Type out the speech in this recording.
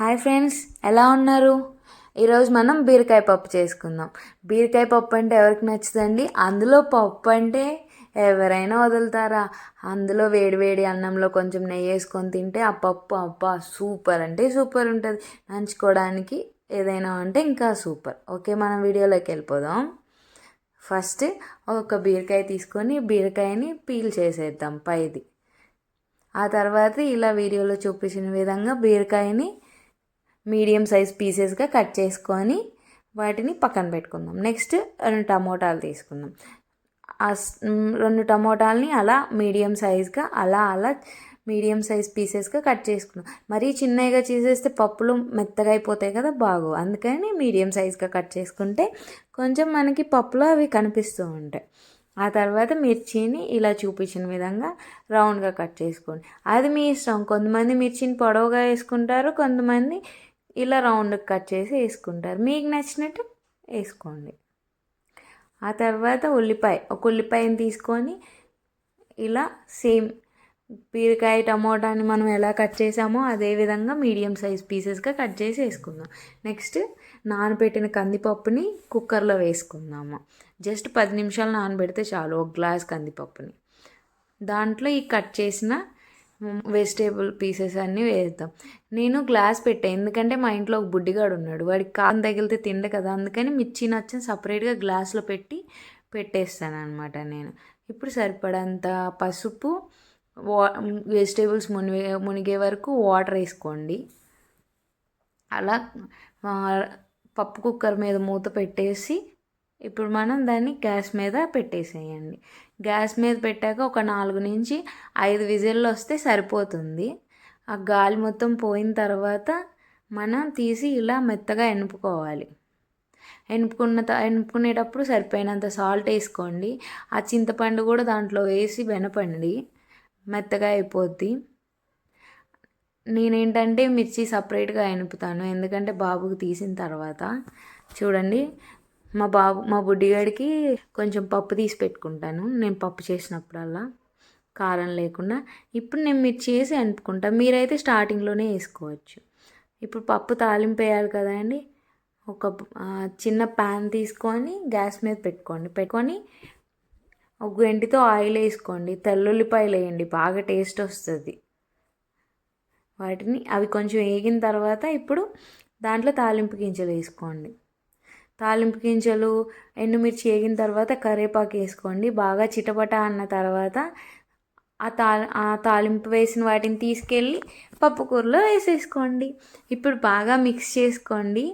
Hi friends ఎలా ఉన్నారు? ఈరోజు మనం బీరకాయ పప్పు చేసుకుందాం. బీరకాయ పప్పు అంటే ఎవరికి నచ్చుదండి? అందులో పప్పు అంటే ఎవరైనా వదులుతారా? అందులో వేడివేడి అన్నంలో కొంచెం నెయ్యి వేసుకొని తింటే ఆ పప్పు అబ్బా సూపర్ అంటే సూపర్ ఉంటుంది. నంచుకోవడానికి ఏదైనా అంటే ఇంకా సూపర్. ఓకే మనం వీడియోలోకి వెళ్ళిపోదాం. ఫస్ట్ ఒక బీరకాయ తీసుకొని బీరకాయని పీల్ చేసేద్దాం పైది. ఆ తర్వాత ఇలా వీడియోలో చూపించిన విధంగా బీరకాయని మీడియం సైజ్ పీసెస్గా కట్ చేసుకొని వాటిని పక్కన పెట్టుకుందాం. నెక్స్ట్ రెండు టమోటాలు తీసుకుందాం. ఆ రెండు టమోటాలని అలా మీడియం సైజ్గా అలా అలా మీడియం సైజ్ పీసెస్గా కట్ చేసుకున్నాం మరీ చిన్నగా చేసేస్తే పప్పులు మెత్తగా అయిపోతాయి కదా బాగు అందుకని మీడియం సైజ్గా కట్ చేసుకుంటే కొంచెం మనకి పప్పులో అవి కనిపిస్తూ ఉంటాయి. ఆ తర్వాత మిర్చిని ఇలా చూపించిన విధంగా రౌండ్గా కట్ చేసుకోండి. అది మీ ఇష్టం. కొంతమంది మిర్చిని పొడవుగా వేసుకుంటారు కొంతమంది ఇలా రౌండ్కి కట్ చేసి వేసుకుంటారు. మీకు నచ్చినట్టు వేసుకోండి. ఆ తర్వాత ఉల్లిపాయ ఒక ఉల్లిపాయని తీసుకొని ఇలా సేమ్ బీరకాయ టమోటాని మనం ఎలా కట్ చేసామో అదే విధంగా మీడియం సైజ్ పీసెస్గా కట్ చేసి వేసుకుందాం. నెక్స్ట్ నానబెట్టిన కందిపప్పుని కుక్కర్లో వేసుకుందాము. జస్ట్ పది నిమిషాలు నానబెడితే చాలు ఒక గ్లాస్ కందిపప్పుని. దాంట్లో ఈ కట్ చేసిన వెజిటేబుల్ పీసెస్ అన్నీ వేద్దాం. నేను గ్లాస్ పెట్టాను ఎందుకంటే మా ఇంట్లో ఒక బుడ్డిగాడు ఉన్నాడు. వాడికి కాన్ తగిలితే తిండ కదా అందుకని మిర్చి నచ్చని సపరేట్గా గ్లాస్లో పెట్టి పెట్టేస్తాను అనమాట నేను. ఇప్పుడు సరిపడంత పసుపు వా వెజిటేబుల్స్ మునిగే మునిగే వరకు వాటర్ వేసుకోండి. అలా పప్పు కుక్కర్ మీద మూత పెట్టేసి ఇప్పుడు మనం దాన్ని గ్యాస్ మీద పెట్టేసేయండి. గ్యాస్ మీద పెట్టాక ఒక నాలుగు నుంచి ఐదు విజిల్లు వస్తే సరిపోతుంది. ఆ గాలి మొత్తం పోయిన తర్వాత మనం తీసి ఇలా మెత్తగా ఎనుపుకోవాలి. ఎనుపుకున్న ఎనుపుకునేటప్పుడు సరిపోయినంత సాల్ట్ వేసుకోండి. ఆ చింతపండు కూడా దాంట్లో వేసి వెనపండి. మెత్తగా అయిపోద్ది. నేనేంటంటే మిర్చి సపరేట్గా ఎనుపుతాను. ఎందుకంటే బాబుకి తీసిన తర్వాత. చూడండి మా బాబు మా బుడ్డిగాడికి కొంచెం పప్పు తీసి పెట్టుకుంటాను. నేను పప్పు చేసినప్పుడల్లా కారం లేకుండా. ఇప్పుడు నేను మీరు చేసి అనుకుంటా. మీరైతే స్టార్టింగ్లోనే వేసుకోవచ్చు. ఇప్పుడు పప్పు తాలింపు వేయాలి కదండి ఒక చిన్న ప్యాన్ తీసుకొని గ్యాస్ మీద పెట్టుకోండి. పెట్టుకొని ఒక గంటితో ఆయిల్ వేసుకోండి. తెల్లుల్లిపాయలు వేయండి. బాగా టేస్ట్ వస్తుంది. వాటిని అవి కొంచెం వేగిన తర్వాత ఇప్పుడు దాంట్లో తాలింపు గింజలు వేసుకోండి. తాలింపు గింజలు ఎండుమిర్చి వేగిన తర్వాత కరివేపాకు వేసుకోండి. బాగా చిటపట అన్న తర్వాత ఆ తా ఆ తాలింపు వేసిన వాటిని తీసుకెళ్ళి పప్పుకూరలో వేసేసుకోండి. ఇప్పుడు బాగా మిక్స్ చేసుకోండి.